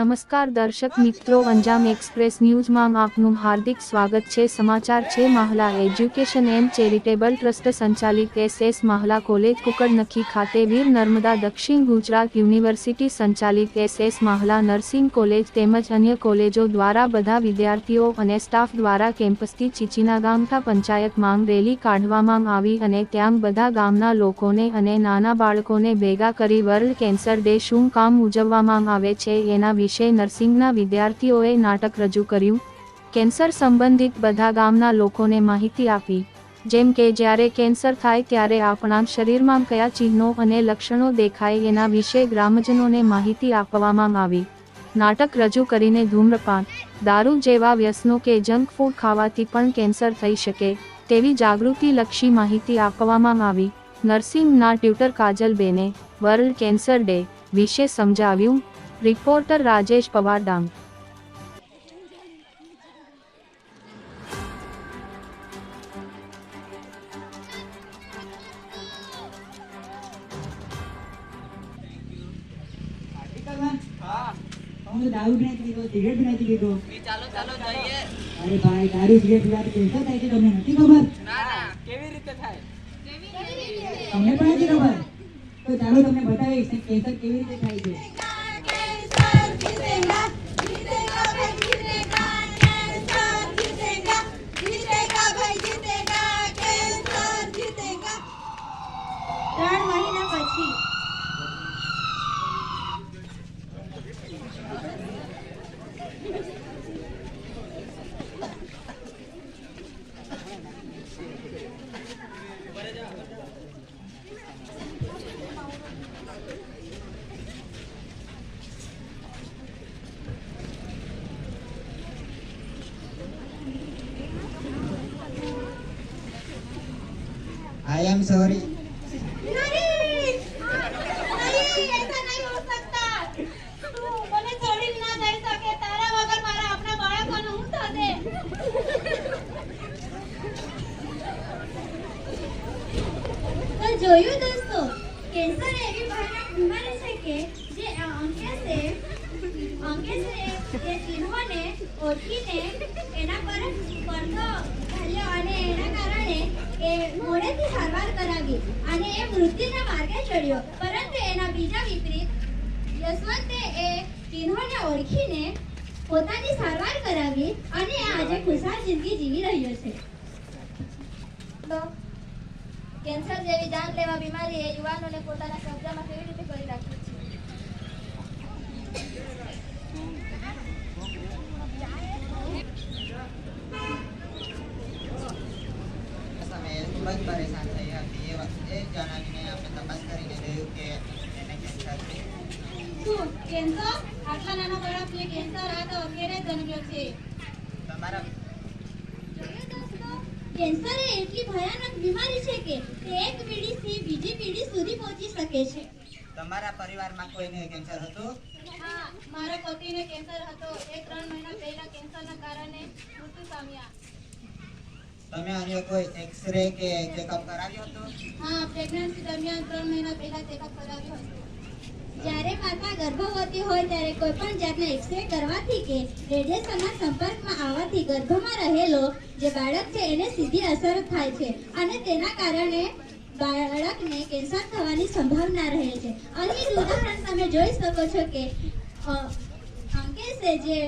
નમસ્કાર દર્શક મિત્રો, અંજામ એક્સપ્રેસ ન્યૂઝમાં આપનું હાર્દિક સ્વાગત છે. સમાચાર છે, Mahala education and charitable trust સંચાલિત એસ એસ મહિલા કોલેજ, કુકડનખી ખાતે વીર નર્મદા દક્ષિણ ગુજરાત યુનિવર્સિટી સંચાલિત એસ એસ મહિલા નર્સિંગ કોલેજ તેમજ અન્ય કોલેજો દ્વારા બધા વિદ્યાર્થીઓ અને સ્ટાફ દ્વારા કેમ્પસથી ચીચીના ગામઠા પંચાયત માંગ રેલી કાઢવામાં આવી અને ત્યાં બધા ગામના લોકોને અને નાના બાળકોને ભેગા કરી વર્લ્ડ કેન્સર ડે શું કામ ઉજવવામાં આવે છે. એના વિશે નર્સિંગના વિદ્યાર્થીઓએ નાટક રજૂ કર્યું. કેન્સર સંબંધિત બધા ગામના લોકોને માહિતી આપી, જેમ કે જ્યારે કેન્સર થાય ત્યારે આપણા શરીરમાં કયા ચિહ્નો અને લક્ષણો દેખાય એના વિશે ગ્રામજનોને માહિતી આપવામાં આવી. નાટક રજૂ કરીને ધૂમ્રપાન, દારૂ જેવા વ્યસનો કે જંક ફૂડ ખાવાથી પણ કેન્સર થઈ શકે, તેવી જાગૃતિલક્ષી માહિતી આપવામાં આવી. નર્સિંગના ટ્યુટર કાજલબેને, વર્લ્ડ કેન્સર ડે વિશે સમજાવ્યું. રિપોર્ટર રાજેશ પવાર ડાંગ અમે દારૂ બી નથી પીધો સિગરેટ બી નથી પીધો ચાલો ચાલો જઈએ અરે ભાઈ દારૂ સિગરેટ પીવાથી કેન્સર થાય છે તમને નથી ખબર ના ના કેવી રીતે થાય તમને પણ નથી ખબર તો ચાલો તમને બતાવીશ કે કેન્સર કેવી રીતે થાય છે હું एम सॉरी જોયું દોસ્તો કેન્સર એવી ભયાનક બીમારી છે કે જે અંકે છે અંકે છે એ ચિહ્નોને ઓળખીને એના પર પડદો ઘાલ્યો અને એના કારણે એ મોડેથી સારવાર કરાવી અને એ મૃત્યુના માર્ગે ચડ્યો. પરંતુ એના બીજા વિપરીત, યશવંતે એ ચિહ્નોને ઓળખીને પોતાની સારવાર કરાવી અને આજે ખુશાલ જિંદગી જીવી રહ્યો છે. કેન્સર જેવી જાનલેવા બીમારી એ યુવાનોને પોતાના કબજામાં કેવી રીતે કરી રાખી છે સમયે ખૂબ જ પરેશાન થઈ હતી. એ વખતે જણાવીને આપણે તપાસ કરીને જોયું કે એને કેન્સર શું? કેન્સર આટલા નાના બાળકને કેન્સર આ તો અત્યારે જન્મ્યો છે. તમારા કેન્સર એ એટલી ભયાનક બીમારી છે કે તે એક પેઢીથી બીજી પેઢી સુધી પહોંચી શકે છે. તમારા પરિવારમાં કોઈને કેન્સર હતું? હા મારા પતિને કેન્સર હતો. એ ત્રણ મહિના પહેલા કેન્સરના કારણે મૃત્યુ પામ્યા. તમે અન્ય કોઈ એક્સરે કે ચેકઅપ કરાવ્યો હતો? હા પ્રેગ્નન્સી દરમિયાન ત્રણ મહિના પહેલા ચેકઅપ કરાવ્યો હતો. જ્યારે માતા ગર્ભવતી હોય ત્યારે કોઈ પણ જાતના એક્સરે કરવાથી કે રેડિયેશનના સંપર્કમાં આવવાથી ગર્ભમાં રહેલો જે બાળક છે, એને સીધી અસર થાય છે અને તેના કારણે બાળકને કેન્સર થવાની સંભાવના રહે છે. અહીં ઉદાહરણ તમે જોઈ શકો છો કે અંકેશે જે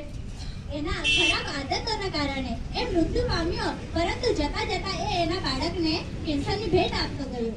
એના ખરાબ આદતોના કારણે એ મૃત્યુ પામ્યો, પરંતુ જતા જતા એ એના બાળકને કેન્સરની ભેટ આપતો ગયો.